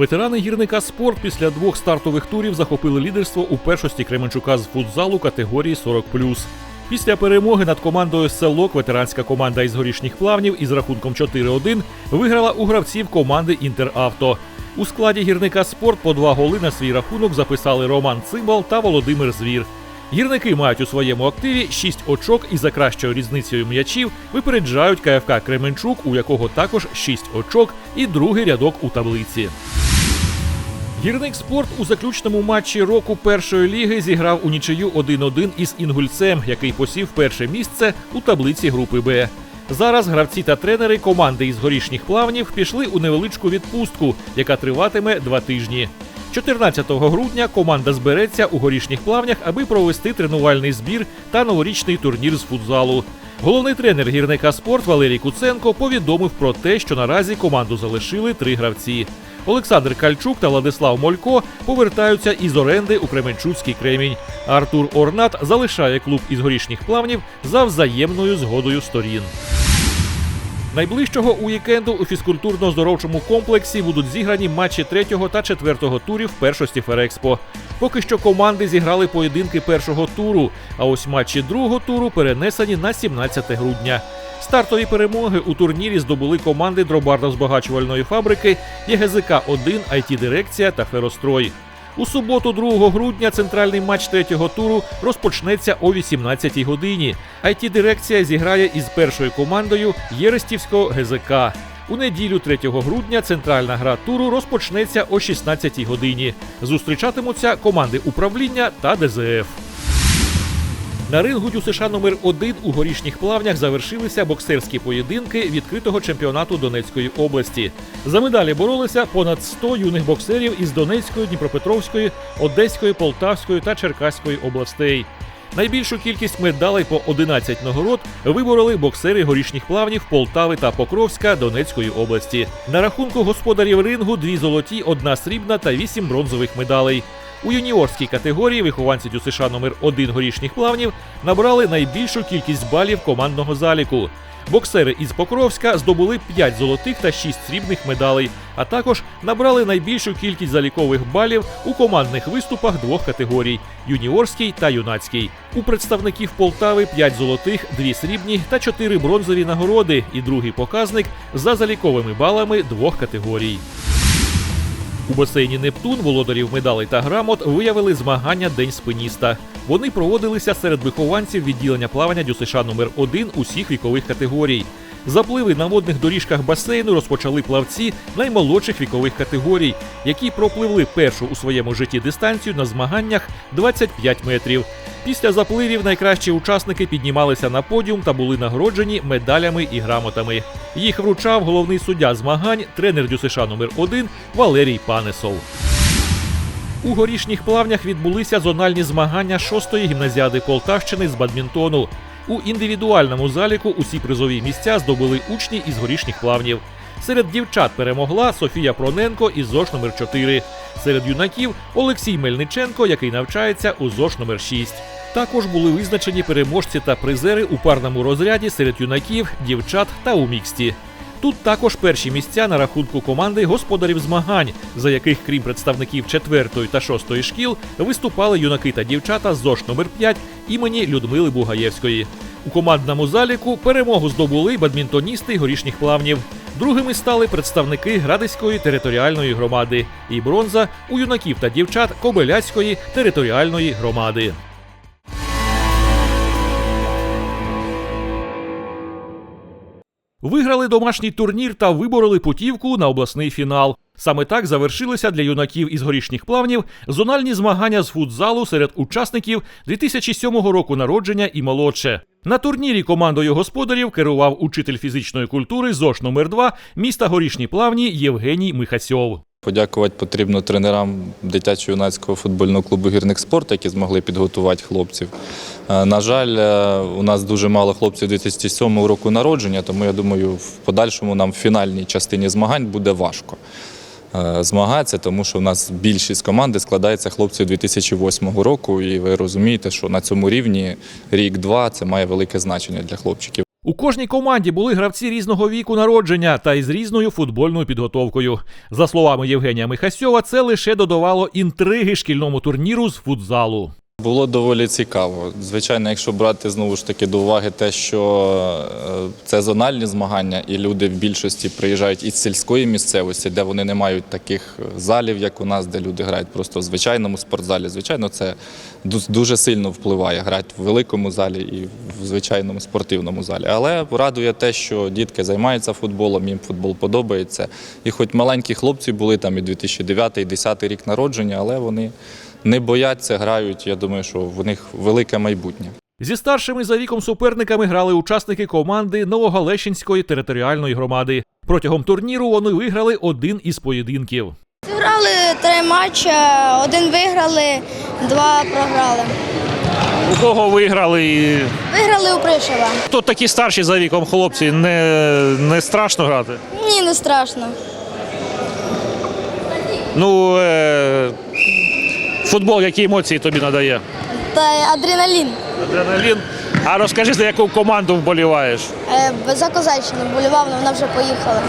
Ветерани гірника спорт після двох стартових турів захопили лідерство у першості Кременчука з футзалу категорії 40+. Після перемоги над командою Селок ветеранська команда із горішніх плавнів із рахунком 4-1 виграла у гравців команди Інтеравто. У складі гірника спорт по два голи на свій рахунок записали Роман Цимбал та Володимир Звір. Гірники мають у своєму активі 6 очок і за кращою різницею м'ячів випереджають КФК Кременчук, у якого також 6 очок і другий рядок у таблиці. Гірник спорт у заключному матчі року першої ліги зіграв у нічию 1-1 із інгульцем, який посів перше місце у таблиці групи Б. Зараз гравці та тренери команди із горішніх плавнів пішли у невеличку відпустку, яка триватиме два тижні. 14 грудня команда збереться у горішніх плавнях, аби провести тренувальний збір та новорічний турнір з футзалу. Головний тренер гірника спорт Валерій Куценко повідомив про те, що наразі команду залишили три гравці. Олександр Кальчук та Владислав Молько повертаються із оренди у Кременчуцький кремінь. Артур Орнат залишає клуб із горішніх плавнів за взаємною згодою сторін. Найближчого уікенду у фізкультурно-здоровчому комплексі будуть зіграні матчі третього та четвертого турів першості Ферекспо. Поки що команди зіграли поєдинки першого туру, а ось матчі другого туру перенесені на 17 грудня. Стартові перемоги у турнірі здобули команди дробарно-збагачувальної фабрики, ЄГЗК 1 it дирекція та Ферострой. У суботу, 2 грудня, центральний матч третього туру розпочнеться о 18-й годині. it дирекція зіграє із першою командою Єрестівського ГЗК. У неділю 3 грудня центральна гра туру розпочнеться о 16-й годині. Зустрічатимуться команди управління та ДЗФ. На рингу ДЮСШ номер 1 у горішніх плавнях завершилися боксерські поєдинки відкритого чемпіонату Донецької області. За медалі боролися понад 100 юних боксерів із Донецької, Дніпропетровської, Одеської, Полтавської та Черкаської областей. Найбільшу кількість медалей по 11 нагород вибороли боксери горішніх плавнів Полтави та Покровська Донецької області. На рахунку господарів рингу дві золоті, одна срібна та вісім бронзових медалей. У юніорській категорії вихованці ДЮСШ номер 1 горішніх плавнів набрали найбільшу кількість балів командного заліку. Боксери із Покровська здобули 5 золотих та 6 срібних медалей, а також набрали найбільшу кількість залікових балів у командних виступах двох категорій юніорський та юнацький. У представників Полтави 5 золотих, 2 срібні та 4 бронзові нагороди, і другий показник за заліковими балами двох категорій. У басейні Нептун володарів медалей та грамот виявили змагання День спиніста. Вони проводилися серед вихованців відділення плавання ДЮСШ номер 1 усіх вікових категорій. Запливи на водних доріжках басейну розпочали плавці наймолодших вікових категорій, які пропливли першу у своєму житті дистанцію на змаганнях 25 метрів. Після запливів найкращі учасники піднімалися на подіум та були нагороджені медалями і грамотами. Їх вручав головний суддя змагань, тренер ДЮСШ номер 1 Валерій Панесов. У горішніх плавнях відбулися зональні змагання шостої гімназіади Полтавщини з бадмінтону. У індивідуальному заліку усі призові місця здобули учні із горішніх плавнів. Серед дівчат перемогла Софія Проненко із ЗОШ номер 4 Серед юнаків Олексій Мельниченко, який навчається у ЗОШ номер 6 Також були визначені переможці та призери у парному розряді серед юнаків, дівчат та у міксті. Тут також перші місця на рахунку команди господарів змагань, за яких, крім представників 4 та 6 шкіл, виступали юнаки та дівчата з ЗОШ номер 5 імені Людмили Бугаєвської. У командному заліку перемогу здобули бадмінтоністи горішніх плавнів. Другими стали представники Градиської територіальної громади і бронза у юнаків та дівчат Кобиляцької територіальної громади. Виграли домашній турнір та вибороли путівку на обласний фінал. Саме так завершилися для юнаків із горішніх плавнів зональні змагання з футзалу серед учасників 2007 року народження і молодше. На турнірі командою господарів керував учитель фізичної культури ЗОШ номер 2 міста Горішні Плавні Євгеній Михасьов. Подякувати потрібно тренерам дитячо-юнацького футбольного клубу Гірник спорт, які змогли підготувати хлопців. Е, На жаль, е, у нас дуже мало хлопців 2007 року народження, тому я думаю, в подальшому нам в фінальній частині змагань буде важко е, змагатися, тому що у нас більшість команди складається хлопців 2008 року, і ви розумієте, що на цьому рівні рік-два це має велике значення для хлопчиків. У кожній команді були гравці різного віку народження та із різною футбольною підготовкою. За словами Євгенія Михасьова, це лише додавало інтриги шкільному турніру з футзалу. Було доволі цікаво. Звичайно, якщо брати знову ж таки до уваги те, що е, це зональні змагання, і люди в більшості приїжджають із сільської місцевості, де вони не мають таких залів, як у нас, де люди грають просто в звичайному спортзалі. Звичайно, це дуже сильно впливає грати в великому залі і в звичайному спортивному залі. Але радує те, що дітки займаються футболом, їм футбол подобається. І хоч маленькі хлопці були там і 2009, і 2010 рік народження, але вони не бояться, грають. Я думаю, що в них велике майбутнє. Зі старшими за віком суперниками грали учасники команди Новогалещинської територіальної громади. Протягом турніру вони виграли один із поєдинків. Зіграли три матчі, один виграли, два програли. У кого виграли? Виграли у Пришева. Хто такі старші за віком хлопці, не, не страшно грати? Ні, не страшно. Ну, е, футбол, які емоції тобі надає? Та адреналін. Адреналін. А розкажи, за яку команду вболіваєш? Е, За Козаччину болював, але вона вже поїхала.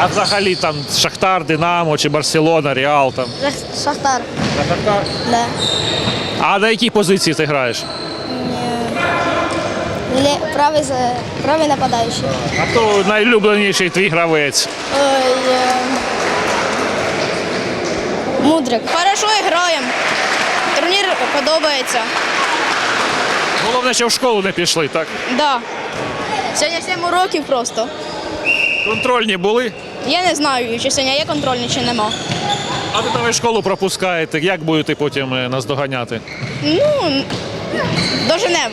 А взагалі там Шахтар, Динамо чи Барселона, Реал там. Шах- Шахтар. Шахтар. Да. А на якій позиції ти граєш? Лє- Правий, правий нападаючий. А хто найулюбленіший твій гравець? Ой, е, Мудрик. Хорошо граємо. Турнір подобається. Головне, що в школу не пішли, так? Да. Сьогодні 7 уроків просто. Контрольні були, Я не знаю, чи сьогодні є контрольні, чи нема. а ви там і школу пропускаєте. Як будете потім е, наздоганяти? Ну, доженем.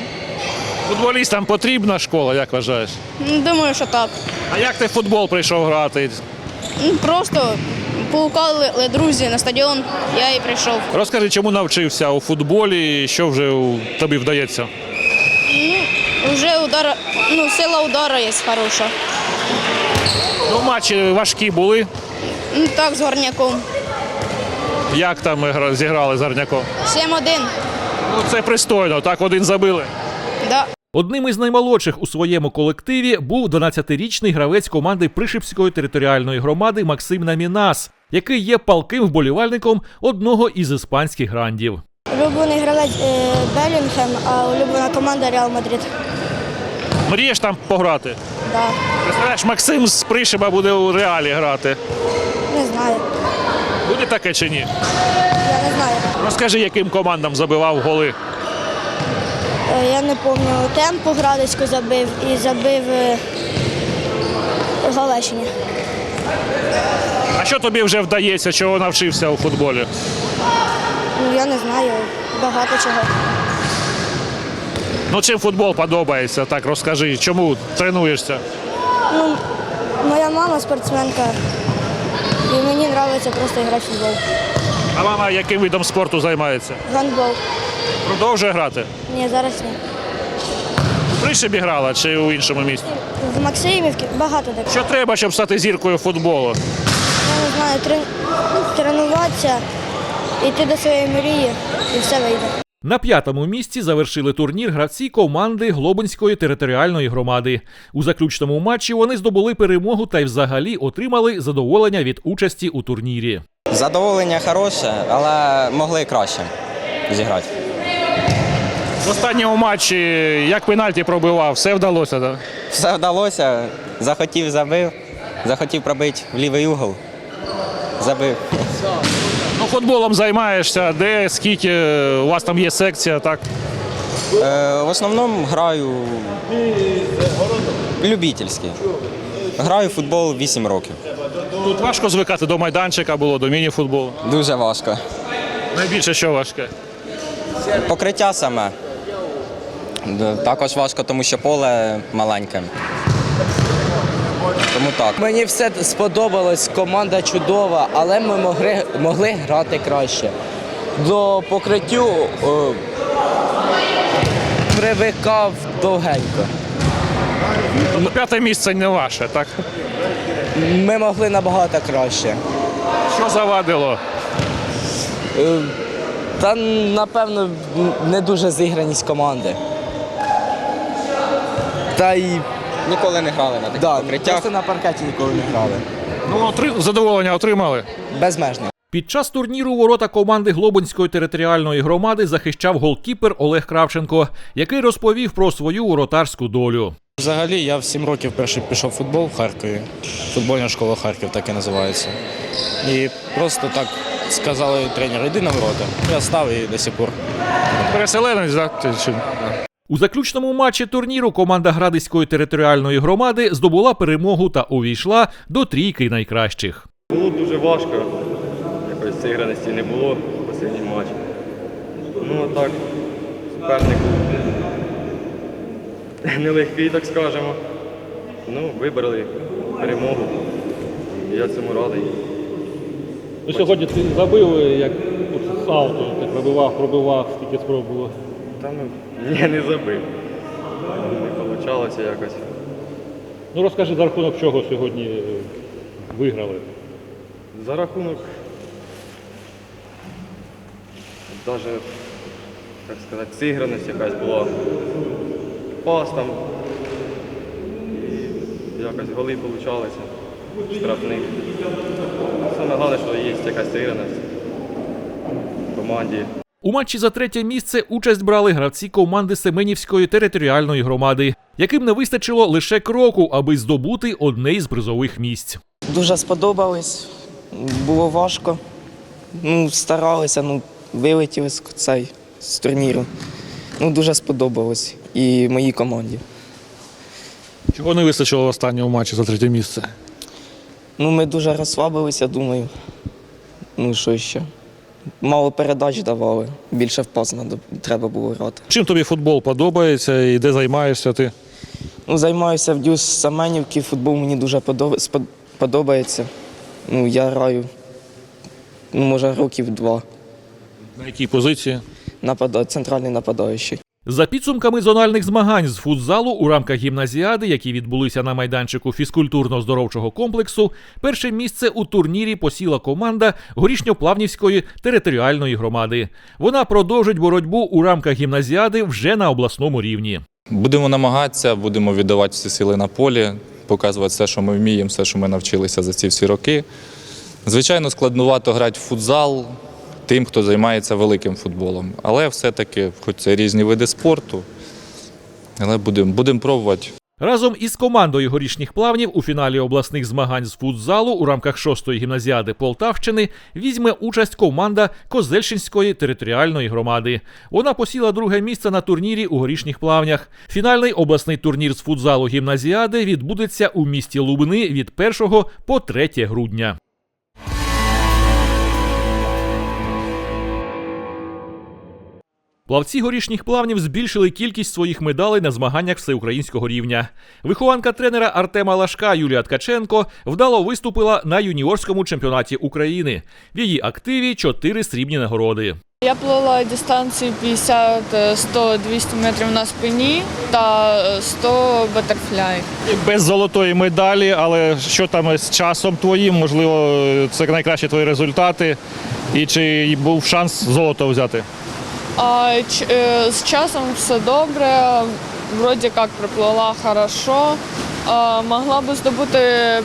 Футболістам потрібна школа, як вважаєш? Думаю, що так. А як ти в футбол прийшов грати? Ну, Просто поукали друзі на стадіон, я і прийшов. Розкажи, чому навчився у футболі, і що вже у- тобі вдається? Вже удар, ну, сила удару є хороша. Ну, матчі важкі були. Ну, так, з горняком. Як там зіграли з Арняком? 7-1. Ну, це пристойно, так один забили. Да. Одним із наймолодших у своєму колективі був 12-річний гравець команди Пришипської територіальної громади Максим Намінас, який є палким вболівальником одного із іспанських грандів. Улюблений гравець е, Белінгем, а улюблена команда Реал Мадрид. Мрієш там пограти? Да. Представляєш, Максим з Пришиба буде у реалі грати. Не знаю. Буде таке чи ні? Я не знаю. Розкажи, яким командам забивав голи. Е, я не пам'ятаю. Темпу Градецьку забив і забив е, Галещині. А що тобі вже вдається, чого навчився у футболі? Ну, я не знаю. Багато чого. Ну, чим футбол подобається, так розкажи, чому тренуєшся? Ну, моя мама спортсменка, і мені подобається просто грати в футбол. А мама яким видом спорту займається? Гандбол. Продовжує грати? Ні, зараз ні. У Пришибі грала чи у іншому місті? В Максимівці багато так. Що треба, щоб стати зіркою футболу? Я не знаю, трен- тренуватися, йти до своєї мрії і все вийде. На п'ятому місці завершили турнір гравці команди Глобинської територіальної громади. У заключному матчі вони здобули перемогу та й взагалі отримали задоволення від участі у турнірі. Задоволення хороше, але могли краще зіграти. В останньому матчі як пенальті пробивав, все вдалося, так? Все вдалося, захотів, забив, захотів пробити в лівий угол. Забив. Ну, футболом займаєшся, де, скільки, у вас там є секція, так? Е, в основному граю любительський. Граю в футбол 8 років. Тут важко звикати до майданчика було, до міні-футболу. Дуже важко. Найбільше що важке? Покриття саме. Також важко, тому що поле маленьке. Тому так. Мені все сподобалось, команда чудова, але ми могли, могли грати краще. До покриттю о, привикав довгенько. П'яте місце не ваше, так? Ми могли набагато краще. Що завадило? Е, Та напевно не дуже зіграність команди. Та й Ніколи не грали на таких Да, покриттях. просто на паркеті ніколи не грали. Ну, отри- задоволення отримали. Безмежно. Під час турніру ворота команди Глобинської територіальної громади захищав голкіпер Олег Кравченко, який розповів про свою воротарську долю. Взагалі, я в 7 років перший пішов в футбол в Харкові. Футбольна школа Харків так і називається. І просто так сказали тренер, іди на ворота. Я став і до сих пор. Переселенець, так? Ти чи- У заключному матчі турніру команда Градиської територіальної громади здобула перемогу та увійшла до трійки найкращих. Було дуже важко. Якось зіграності не було в останній матч. Ну а так, суперник нелегкий, так скажемо. Ну, вибрали перемогу. Я цьому радий. Ну, сьогодні ти забив, як з ауту, так пробивав, пробивав, скільки спроб було. Та ну, я не забив. Не вийшло якось. Ну розкажи за рахунок чого сьогодні виграли. За рахунок. Навіть, як сказати, зіграність якась була. Пас там. І якось голи получалися. Штрафних. Саме головне, що є якась зіграність в команді. У матчі за третє місце участь брали гравці команди Семенівської територіальної громади, яким не вистачило лише кроку, аби здобути одне із призових місць. Дуже сподобалось. Було важко. Ну, старалися, ну, вилетіли з цей з турніру. Ну, дуже сподобалось і моїй команді. Чого не вистачило в останньому матчі за третє місце? Ну, ми дуже розслабилися, думаю. Ну, що ще? Мало передач давали, більше в треба було грати. Чим тобі футбол подобається і де займаєшся ти? Ну, займаюся в Дюс Саменівки, футбол мені дуже подобається. Ну, я граю, ну, може, років два. На якій позиції? Напада... Центральний нападаючий. За підсумками зональних змагань з футзалу у рамках гімназіади, які відбулися на майданчику фізкультурно-здоровчого комплексу, перше місце у турнірі посіла команда Горішньоплавнівської територіальної громади. Вона продовжить боротьбу у рамках гімназіади вже на обласному рівні. Будемо намагатися, будемо віддавати всі сили на полі, показувати все, що ми вміємо, все, що ми навчилися за ці всі роки. Звичайно, складнувато грати в футзал тим, хто займається великим футболом. Але все-таки, хоч це різні види спорту, але будемо будемо пробувати. Разом із командою горішніх плавнів у фіналі обласних змагань з футзалу у рамках шостої гімназіади Полтавщини візьме участь команда Козельщинської територіальної громади. Вона посіла друге місце на турнірі у горішніх плавнях. Фінальний обласний турнір з футзалу гімназіади відбудеться у місті Лубни від 1 по 3 грудня. Плавці горішніх плавнів збільшили кількість своїх медалей на змаганнях всеукраїнського рівня. Вихованка тренера Артема Лашка Юлія Ткаченко вдало виступила на юніорському чемпіонаті України. В її активі чотири срібні нагороди. Я плила дистанції 50, 100, 200 метрів на спині та е, 100 батерфляй. Без золотої медалі, але що там з часом твоїм? Можливо, це найкращі твої результати. І чи був шанс золото взяти? А е, з часом все добре, вроді як приплила хорошо. А, Могла би здобути е,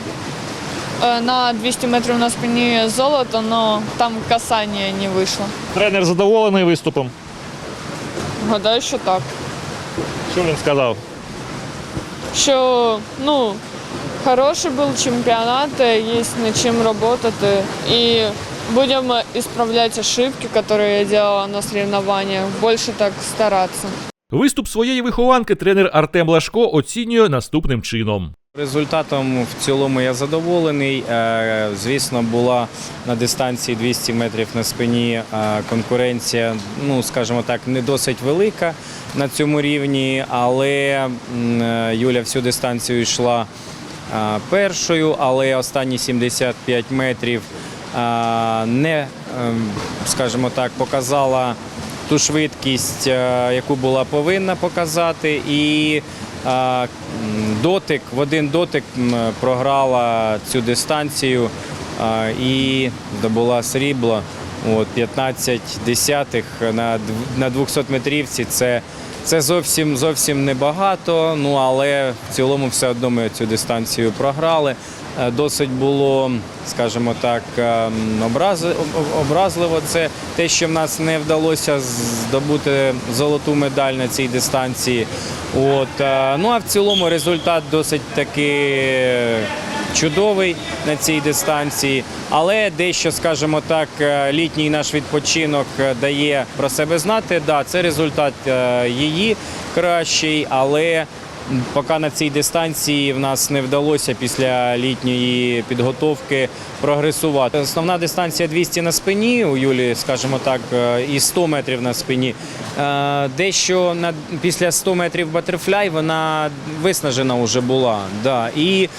на 200 метрів на спині золото, але там касання не вийшло. Тренер задоволений виступом. Гадаю, що так. Що він сказав? Що ну, хороший був чемпіонат, є над чим працювати. І будемо исправлять ошибки, которые я делала на соревнованиях. Больше так стараться. Виступ своєї вихованки тренер Артем Лашко оцінює наступним чином. Результатом в цілому я задоволений. Е, Звісно, була на дистанції 200 метрів на спині е, конкуренція, ну скажімо так, не досить велика на цьому рівні, але е, Юля всю дистанцію йшла першою, але останні 75 метрів не, ем, скажімо так, показала ту швидкість, е, яку була повинна показати, і е, дотик в один дотик програла цю дистанцію е, і здобула срібло. От 15 десятих на 200 метрівці це, це зовсім зовсім небагато. Ну але в цілому все одно ми цю дистанцію програли. Е, Досить було, скажімо так, ем, образливо. Це те, що в нас не вдалося здобути золоту медаль на цій дистанції. От, е, ну а в цілому результат досить таки чудовий на цій дистанції, але дещо, скажімо так, е, літній наш відпочинок е, дає про себе знати. Да, це результат е, її кращий, але поки на цій дистанції в нас не вдалося після літньої підготовки прогресувати. Основна дистанція 200 на спині у Юлі, скажімо так, е, і 100 метрів на спині. Е, Дещо після 100 метрів батерфляй вона виснажена вже була. І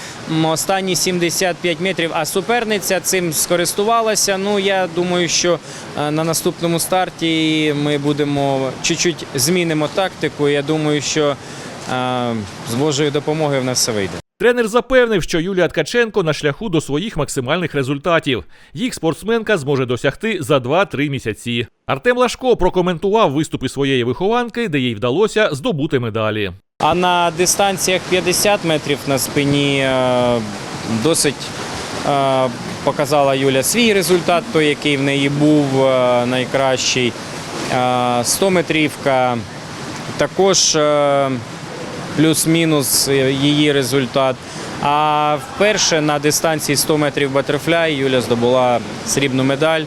останні 75 метрів, а суперниця цим скористувалася. Ну я думаю, що е, на наступному старті ми будемо чуть-чуть змінимо тактику. Я думаю, що з Божою допомогою в нас все вийде. Тренер запевнив, що Юлія Ткаченко на шляху до своїх максимальних результатів. Їх спортсменка зможе досягти за 2-3 місяці. Артем Лашко прокоментував виступи своєї вихованки, де їй вдалося здобути медалі. А на дистанціях 50 метрів на спині е, досить е, показала Юля свій результат, той, який в неї був е, найкращий. Е, 100 метрівка також плюс-мінус е, її результат. А вперше на дистанції 100 метрів батерфляй Юля здобула срібну медаль.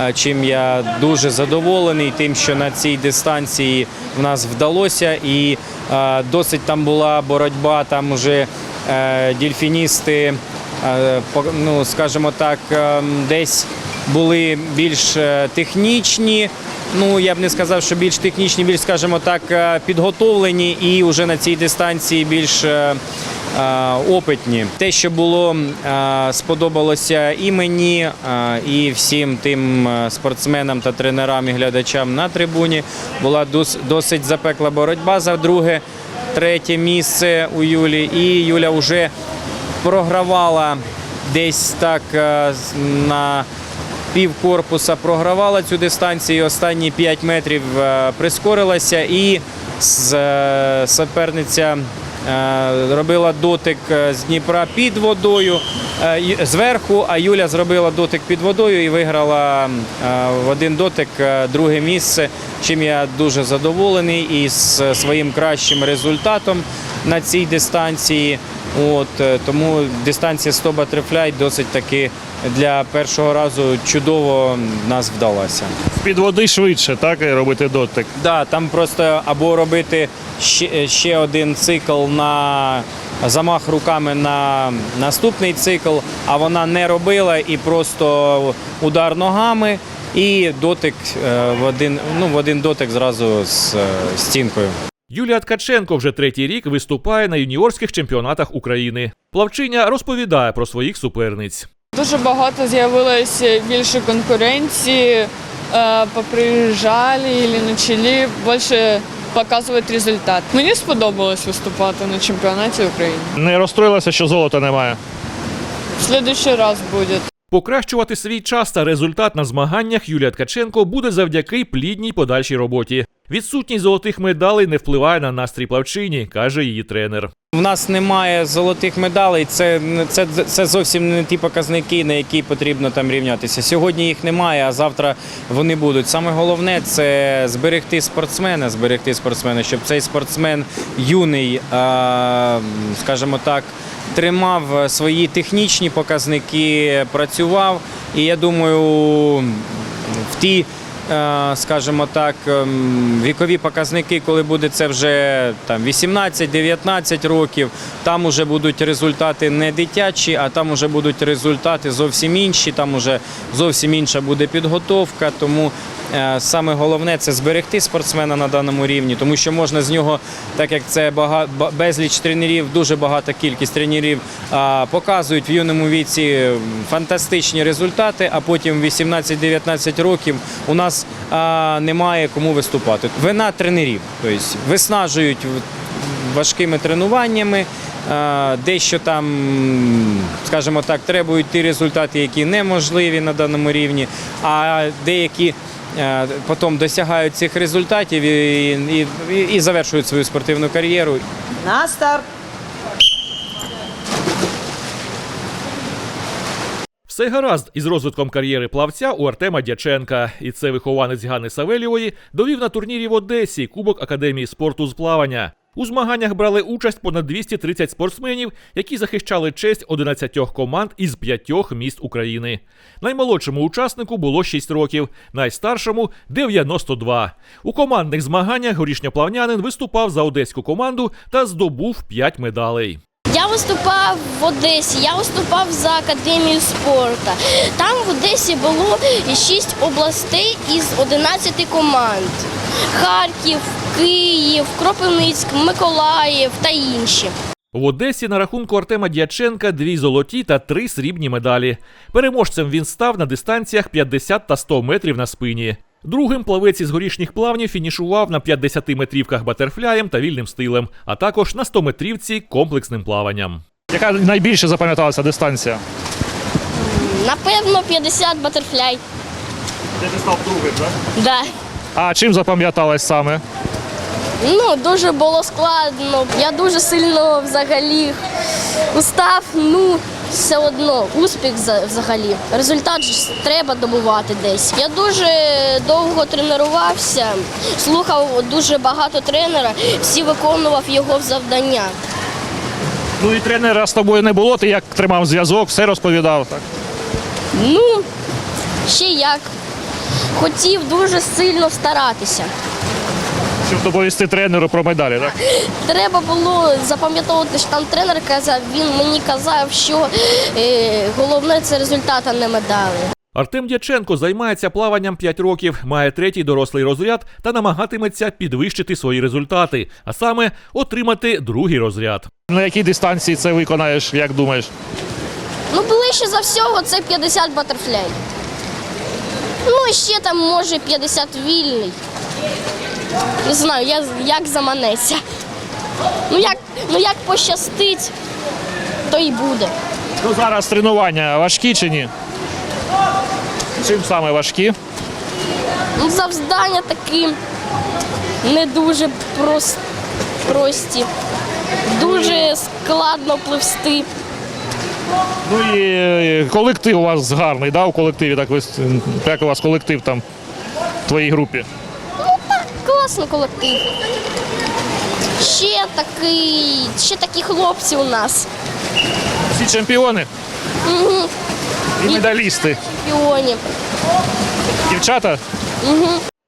е, Чим я дуже задоволений, тим, що на цій дистанції в нас вдалося, і е, досить там була боротьба. Там уже е, дільфіністи, ну скажімо так, е, десь були більш технічні. Ну я б не сказав, що більш технічні, більш скажімо так, е, підготовлені, і вже на цій дистанції більш е, е, опитні. Те, що було сподобалося і мені, і всім тим спортсменам та тренерам і глядачам на трибуні, була дос- досить запекла боротьба за друге, третє місце у Юлі. І Юля вже програвала десь так на пів корпуса програвала цю дистанцію. Останні 5 метрів е, прискорилася і е, суперниця е, робила дотик з Дніпра під водою зверху, а Юля зробила дотик під водою і виграла в один дотик друге місце, чим я дуже задоволений і з своїм кращим результатом на цій дистанції. От е, тому дистанція 100 батерфляй досить таки для першого разу чудово нас вдалася. З-під води швидше, так, і робити дотик. Да, там просто або робити ще, ще один цикл на замах руками на наступний цикл, а вона не робила і просто удар ногами і дотик е, в один, ну, в один дотик зразу з е, стінкою. Юлія Ткаченко вже третій рік виступає на юніорських чемпіонатах України. Плавчиня розповідає про своїх суперниць. Дуже багато з'явилось більше конкуренції, е, поприїжджали і почали більше показувати результат. Мені сподобалось виступати на чемпіонаті України. Не розстроїлася, що золота немає. В следующий раз буде. Покращувати свій час та результат на змаганнях Юлія Ткаченко буде завдяки плідній подальшій роботі. Відсутність золотих медалей не впливає на настрій плавчині, каже її тренер. В нас немає золотих медалей. Це, це, це зовсім не ті показники, на які потрібно там рівнятися. Сьогодні їх немає, а завтра вони будуть. Саме головне це зберегти спортсмена, зберегти спортсмена, щоб цей спортсмен юний, скажімо так, тримав свої технічні показники, працював. І я думаю, в ті скажімо так, ем, вікові показники, коли буде це вже там 18-19 років, там вже будуть результати не дитячі, а там вже будуть результати зовсім інші, там вже зовсім інша буде підготовка. Тому е, саме головне це зберегти спортсмена на даному рівні, тому що можна з нього, так як це бага- безліч тренерів, дуже багата кількість тренерів показують в юному віці фантастичні результати, а потім в 18-19 років у нас а, немає кому виступати. Вина тренерів, тобто виснажують важкими тренуваннями Дещо там, скажімо так, требують ті результати, які неможливі на даному рівні, а деякі потім досягають цих результатів і, і, і завершують свою спортивну кар'єру. На старт. Все гаразд із розвитком кар'єри плавця у Артема Дяченка. І це вихованець Гани Савелєвої довів на турнірі в Одесі Кубок Академії спорту з плавання. У змаганнях брали участь понад 230 спортсменів, які захищали честь 11 команд із п'ятьох міст України. Наймолодшому учаснику було 6 років, найстаршому 92. У командних змаганнях горішньоплавнянин виступав за одеську команду та здобув 5 медалей. Я виступав в Одесі, я виступав за академію спорту. Там в Одесі було 6 областей із 11 команд: Харків, Київ, Кропивницьк, Миколаїв та інші. В Одесі на рахунку Артема Дяченка дві золоті та три срібні медалі. Переможцем він став на дистанціях 50 та 100 метрів на спині. Другим плавець із горішніх плавнів фінішував на 50-метрівках батерфляєм та вільним стилем, а також на 100-метрівці комплексним плаванням. Яка найбільше запам'яталася дистанція? Напевно, 50 батерфляй. Де ти став другим, так? Да. А чим запам'яталась саме? Ну, дуже було складно. Я дуже сильно взагалі устав. Ну, все одно, успіх взагалі. Результат ж треба добувати десь. Я дуже довго тренувався, слухав дуже багато тренера, всі виконував його завдання. Ну і тренера з тобою не було, ти як тримав зв'язок, все розповідав. Так? Ну, ще як. Хотів дуже сильно старатися. Щоб доповісти тренеру про медалі, так? Треба було запам'ятовувати, що там тренер казав, він мені казав, що е, головне це результат, а не медалі. Артем Дяченко займається плаванням 5 років, має третій дорослий розряд та намагатиметься підвищити свої результати, а саме отримати другий розряд. На якій дистанції це виконаєш, як думаєш? Ну, ближче за всього це 50 батерфляй. Ну, ще там може 50 вільний. Не знаю, я, як заманеться. Ну як, ну як пощастить, то й буде. Ну зараз тренування важкі чи ні? Чим саме важкі? Ну, завдання такі не дуже прос- прості. Дуже складно пливсти. Ну і е, колектив у вас гарний, да? У колективі так ви як у вас колектив там в твоїй групі? Класний колектив. Ще такий, ще такі хлопці у нас. Всі чемпіони Угу. і медалісти. Піонів. Дівчата?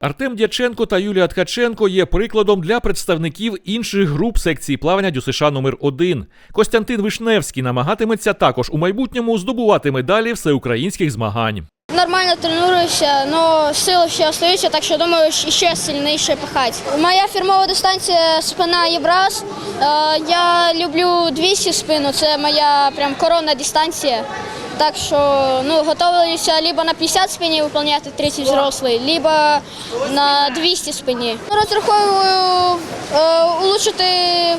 Артем Дяченко та Юлія Ткаченко є прикладом для представників інших груп секції плавання ДЮСШ номер 1 Костянтин Вишневський намагатиметься також у майбутньому здобувати медалі всеукраїнських змагань. Нормально тренуюся, але сили ще остаються, так що думаю, ще сильніше пахати. Моя фірмова дистанція спина Єбрас. Е, Я люблю 200 спину, це моя прям коронна дистанція. Так що ну, готуюся либо на 50 спині виконувати 30 взрослий, либо на 200 спині. Розраховую е, улучшити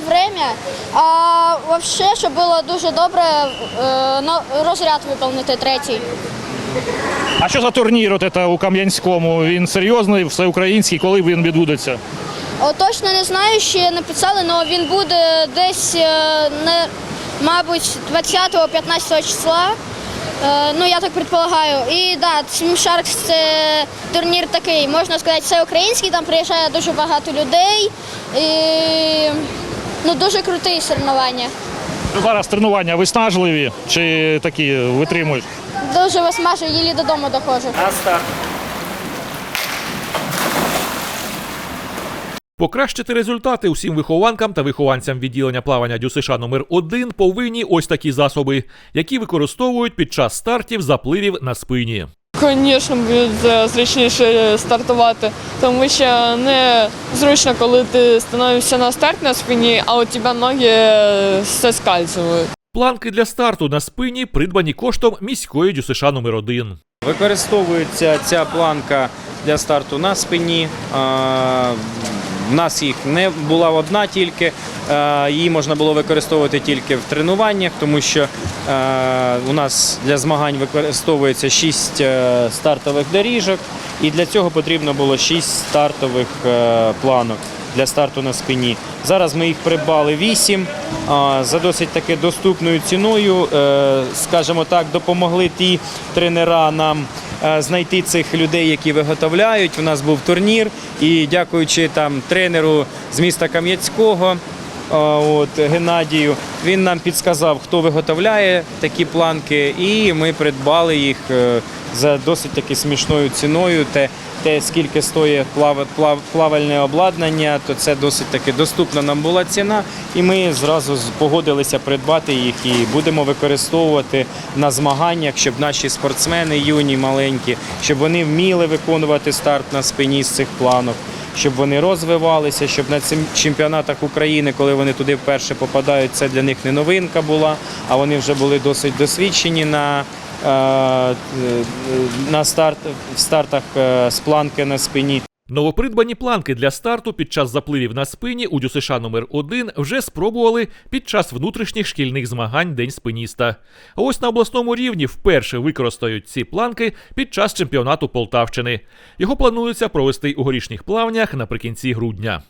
время, а взагалі, щоб було дуже добре, е, розряд виконати третій. А що за турнір от це у Кам'янському? Він серйозний, всеукраїнський, коли він відбудеться? О, точно не знаю, ще не писали, але він буде десь, е, не, мабуть, 20-15 числа. Е, Ну, я так предполагаю. І да, Team Sharks це турнір такий, можна сказати, все український, там приїжджає дуже багато людей. І ну, дуже круті соревнування. Ну, Зараз тренування виснажливі чи такі витримують? Дуже виснажливі, їлі додому доходжу. Покращити результати усім вихованкам та вихованцям відділення плавання ДЮСШ номер 1 повинні ось такі засоби, які використовують під час стартів запливів на спині. Звісно, буде зручніше стартувати, тому що не зручно, коли ти становишся на старт на спині, а у тебе ноги соскальзують. Планки для старту на спині придбані коштом міської ДЮСШ номер 1 Використовується ця планка для старту на спині. В нас їх не була одна тільки, е, її можна було використовувати тільки в тренуваннях, тому що е, у нас для змагань використовується 6 стартових доріжок, і для цього потрібно було 6 стартових е, планок для старту на спині. Зараз ми їх придбали 8 за досить таки доступною ціною. Е, Скажімо так, допомогли ті тренера нам е, знайти цих людей, які виготовляють. У нас був турнір, і дякуючи там тренеру з міста Кам'янського. От Геннадію він нам підсказав, хто виготовляє такі планки, і ми придбали їх е, за досить таки смішною ціною. Те, те скільки стоїть плав, плав, плавальне обладнання, то це досить таки доступна нам була ціна, і ми зразу погодилися придбати їх і будемо використовувати на змаганнях, щоб наші спортсмени, юні, маленькі, щоб вони вміли виконувати старт на спині з цих планок. Щоб вони розвивалися, щоб на цим чемпіонатах України, коли вони туди вперше попадають, це для них не новинка була, а вони вже були досить досвідчені на, на старт, в стартах е, з планки на спині. Новопридбані планки для старту під час запливів на спині у ДЮСШ номер 1 вже спробували під час внутрішніх шкільних змагань День спиніста. А ось на обласному рівні вперше використають ці планки під час чемпіонату Полтавщини. Його планується провести у горішніх плавнях наприкінці грудня.